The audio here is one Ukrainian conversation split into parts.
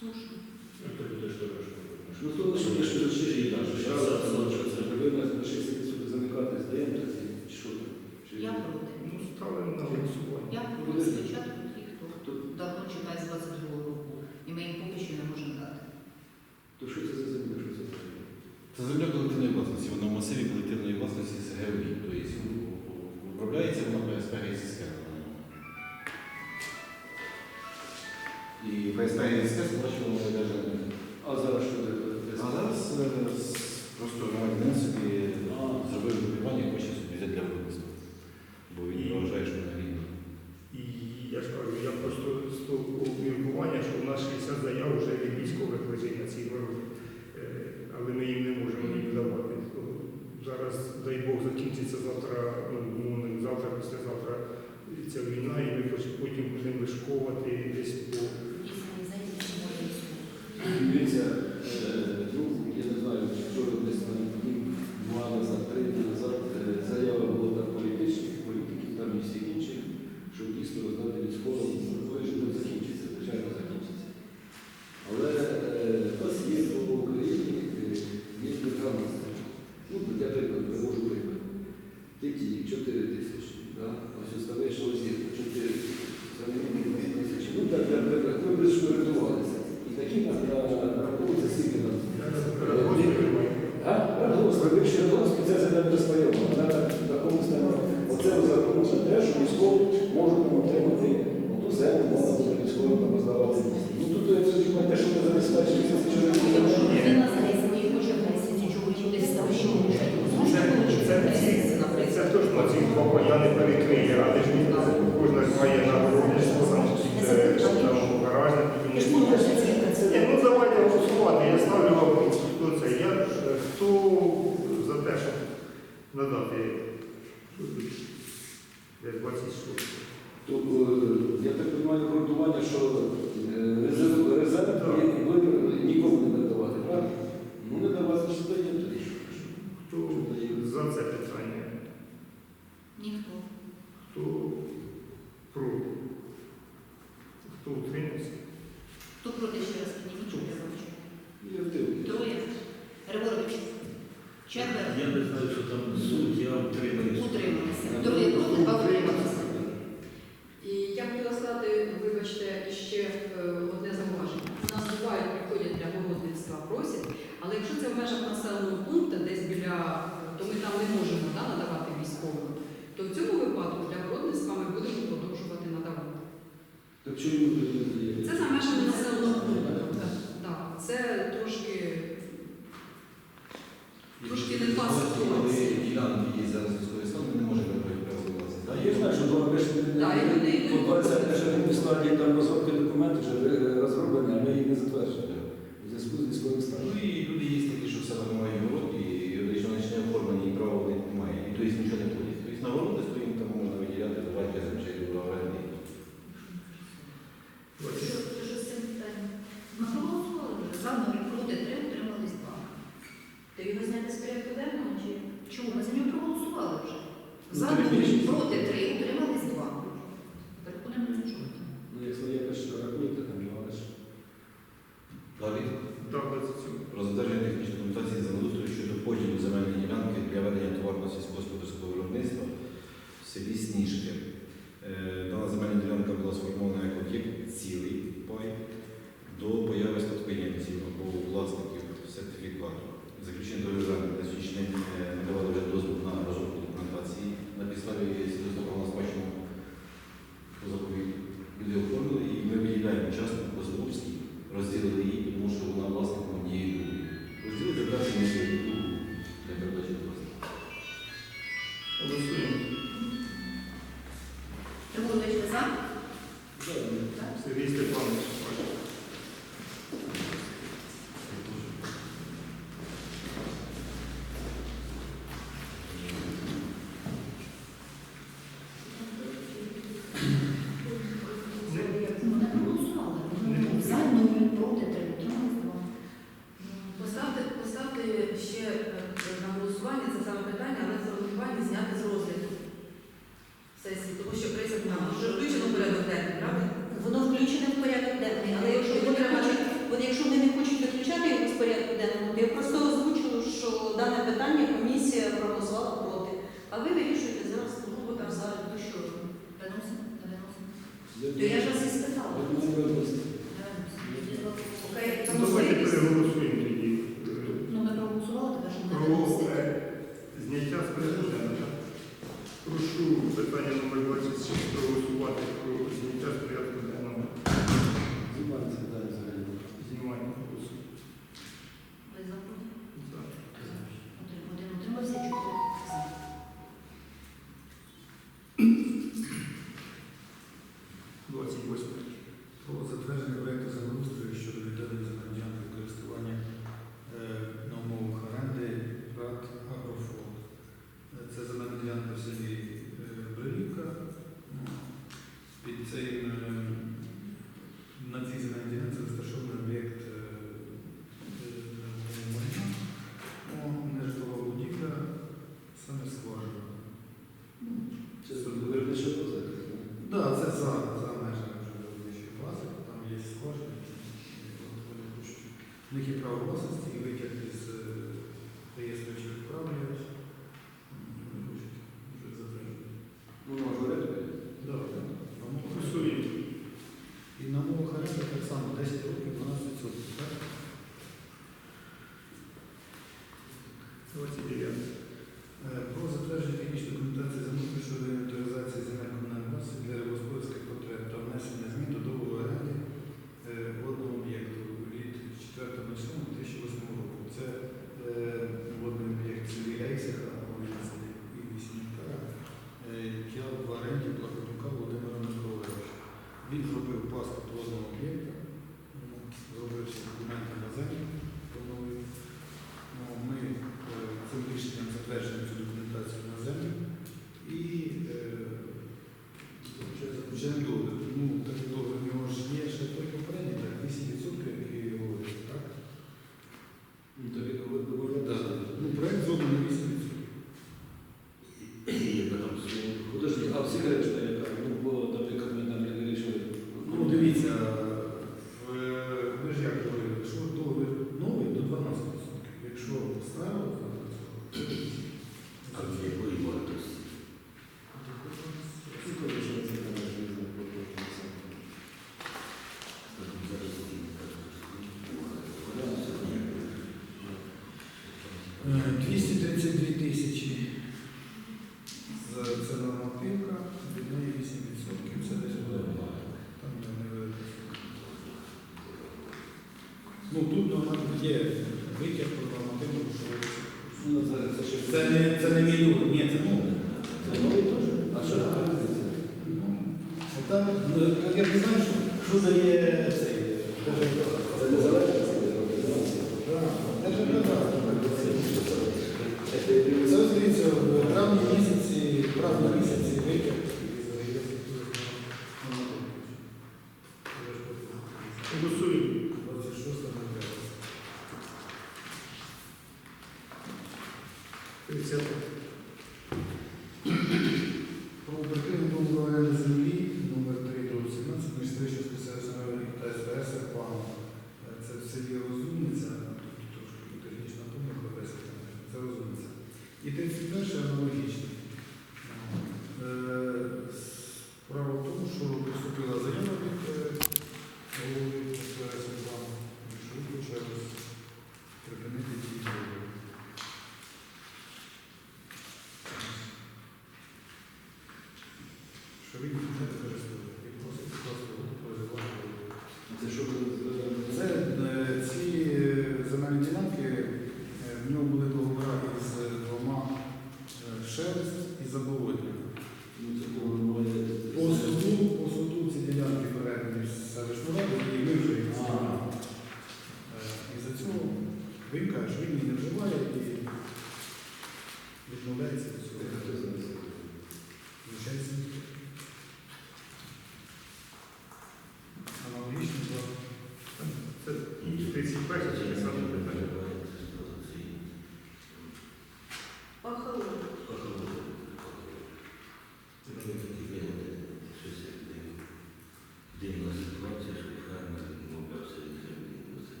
Слушно. Ну, то лише те, що чужі наші. Зараз це повинна лише собі замикати, здаємо так, чи що там? Я проти. Ну, ставимо на голосування. Я проти спочатку ті, хто давно чекає з 22 року, і ми їм поки що не можемо дати. То що це за земля? Що це за земля? Це земля колективної власності, вона в масиві колективної власності СГУ. Тобто, управляється вона ПСП і. I Państwa jest też zgłosiło uderzenie. O zaraz, o zaraz. E, просять. Але якщо це в межах населеного пункту, десь біля, е, то ми там не можемо да, надавати військовим, то в цьому випадку для городництва ми будемо продовжувати надавати. Так чому Це за межами населеного пункту. Так. Це трошки трошки не та ситуація. є зараз використовувати, ми не можемо проєктувати. Я знаю, що два вишні. По 20 не складі там розробки документи,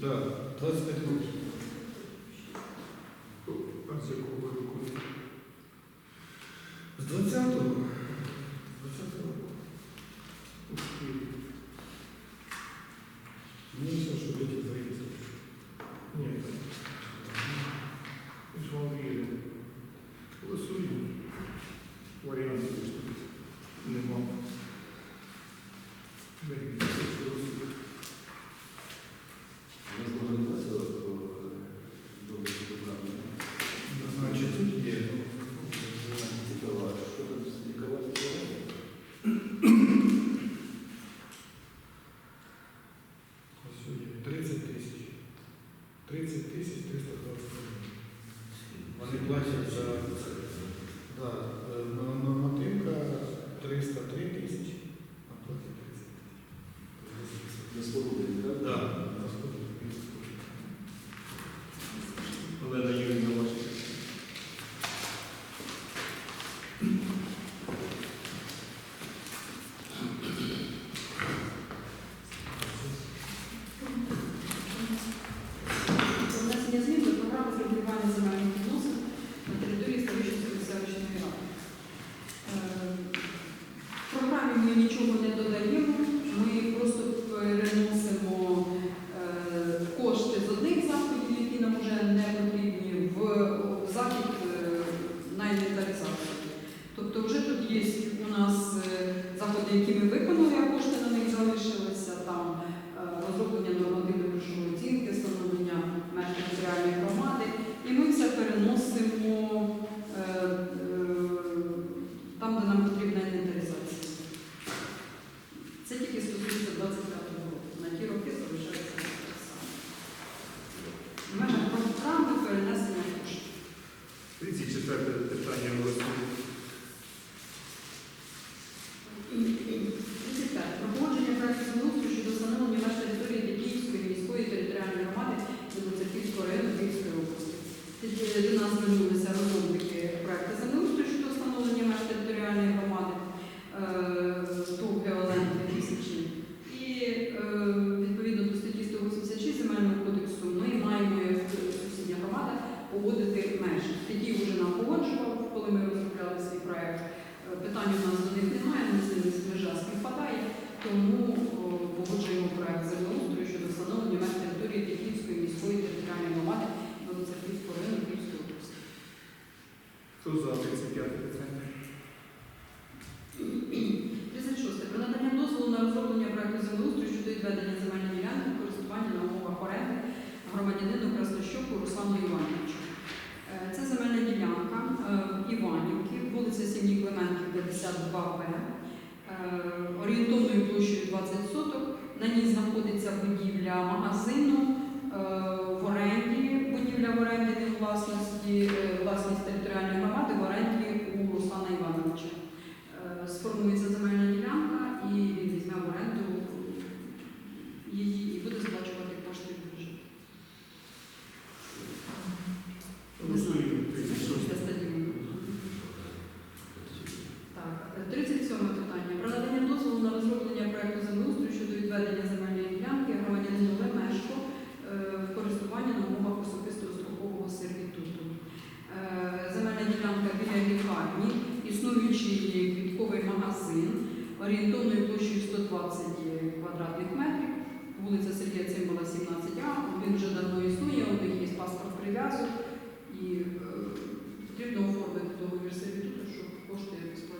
Да, 25 рублей. Платять за це. Нормативка 303 тисячі, а платять 30. Без? Да. магазин орієнтовною площею 120 квадратних метрів. Вулиця Сергія Цимбала, 17А, він вже давно існує, у них є паспорт прив'язок і е, потрібно оформити договір сервітуту, щоб кошти сплатити.